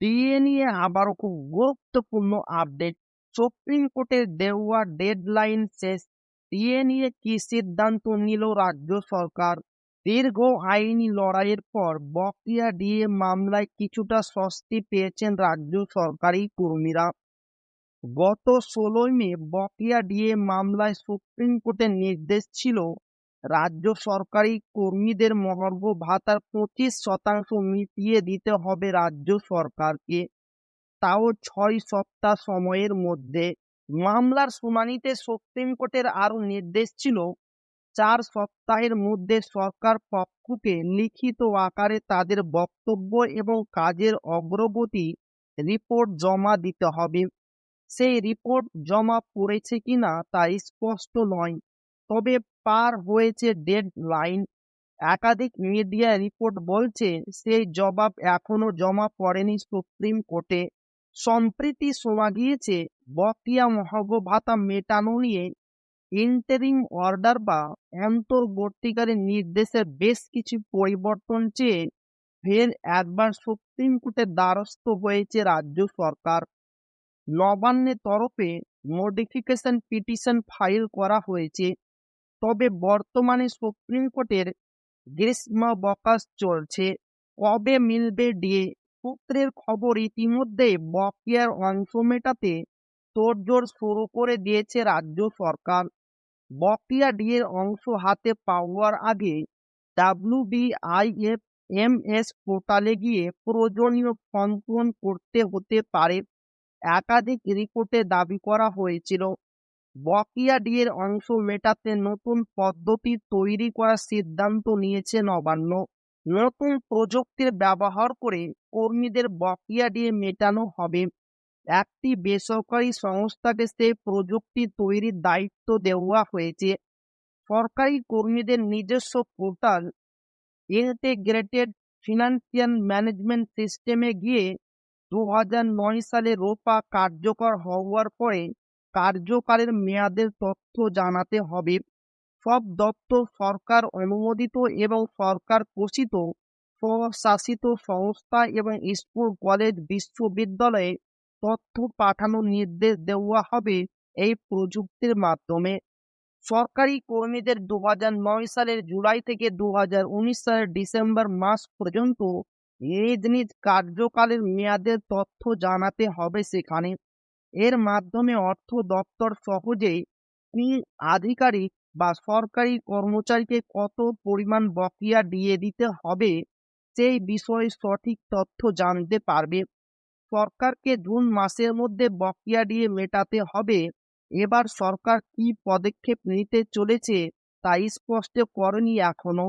DA নিয়ে আবারও খুব গুরুত্বপূর্ণ আপডেট। সুপ্রিম কোর্টের দেওয়া ডেডলাইন শেষ। ডিএ নিয়ে কি সিদ্ধান্ত নিল রাজ্য সরকার? দীর্ঘ আইনি লড়াইয়ের পর বকেয়া ডিএ মামলায় কিছুটা স্বস্তি পেয়েছেন রাজ্য সরকারি কর্মীরা। গত ষোলোই মে বকেয়া ডিএ মামলায় সুপ্রিম কোর্টের নির্দেশ ছিল রাজ্য সরকারি কর্মীদের মহার্ঘ ভাতার পঁচিশ শতাংশ মিটিয়ে দিতে হবে রাজ্য সরকারকে। তাও ছয় সপ্তাহ সময়ের মধ্যে। মামলার শুনানিতে সুপ্রিম কোর্টের আরও নির্দেশ ছিল, চার সপ্তাহের মধ্যে সরকার পক্ষকে লিখিত আকারে তাদের বক্তব্য এবং কাজের অগ্রগতি রিপোর্ট জমা দিতে হবে। সেই রিপোর্ট জমা পড়েছে কিনা তা স্পষ্ট নয়। তবে পার হয়েছে ডেড লাইন একাধিক মিডিয়া রিপোর্ট বলছে, সেই জবাব এখনও জমা পড়েনি সুপ্রিম কোর্টে। সম্প্রতি শোনা গিয়েছে, বকেয়া মহার্ঘ ভাতা মেটানো নিয়ে ইন্টারিম অর্ডার বা অন্তর্বর্তীকারী নির্দেশের বেশ কিছু পরিবর্তন চেয়ে ফের একবার সুপ্রিম কোর্টের দ্বারস্থ হয়েছে রাজ্য সরকার। নবান্নের তরফে মডিফিকেশন পিটিশন ফাইল করা হয়েছে। তবে বর্তমানে সুপ্রিম কোর্টের গ্রীষ্মাবকাশ চলছে। কবে মিলবে ডিএ সূত্রের খবর ইতিমধ্যে বকেয়ার অংশ মেটাতে তোড়জোড় শুরু করে দিয়েছে রাজ্য সরকার। বকেয়া ডিএর অংশ হাতে পাওয়ার আগে ডাব্লিউবিআইএফ এম এস পোর্টালে গিয়ে প্রয়োজনীয় ফর্ম পূরণ করতে হতে পারে। একাধিক রিপোর্টে দাবি করা হয়েছিল। বকেয়া ডিএর অংশ মেটাতে নতুন পদ্ধতি তৈরি করার সিদ্ধান্ত নিয়েছে নবান্ন। নতুন প্রযুক্তির ব্যবহার করে কর্মীদের বকেয়া ডিএ মেটানো হবে। একটি বেসরকারি সংস্থাকে সেই প্রযুক্তি তৈরির দায়িত্ব দেওয়া হয়েছে। সরকারি কর্মীদের নিজস্ব পোর্টাল, ইন্টিগ্রেটেড ফিনান্সিয়াল ম্যানেজমেন্ট সিস্টেমে গিয়ে দু হাজার নয় সালে রোপা কার্যকর হওয়ার পরে কার্যকালের মেয়াদের তথ্য জানাতে হবে। সব দপ্তর সরকার অনুমোদিত এবং সরকার পোষিত স্বশাসিত সংস্থা এবং স্কুল, কলেজ, বিশ্ববিদ্যালয়ে তথ্য পাঠানোর নির্দেশ দেওয়া হবে এই প্রযুক্তির মাধ্যমে। সরকারি কর্মীদের দু হাজার নয় সালের জুলাই থেকে দু হাজার উনিশ সালের ডিসেম্বর মাস পর্যন্ত নিজ নিজ কার্যকালের মেয়াদের তথ্য জানাতে হবে সেখানে। এর মাধ্যমে অর্থ দপ্তর সহজেই কোন আধিকারিক বা সরকারি কর্মচারীকে কত পরিমাণ বকেয়া দিয়ে দিতে হবে সেই বিষয়ে সঠিক তথ্য জানতে পারবে। সরকারকে জুন মাসের মধ্যে বকেয়া দিয়ে মেটাতে হবে। এবার সরকার কি পদক্ষেপ নিতে চলেছে তা স্পষ্ট করেনি এখনও।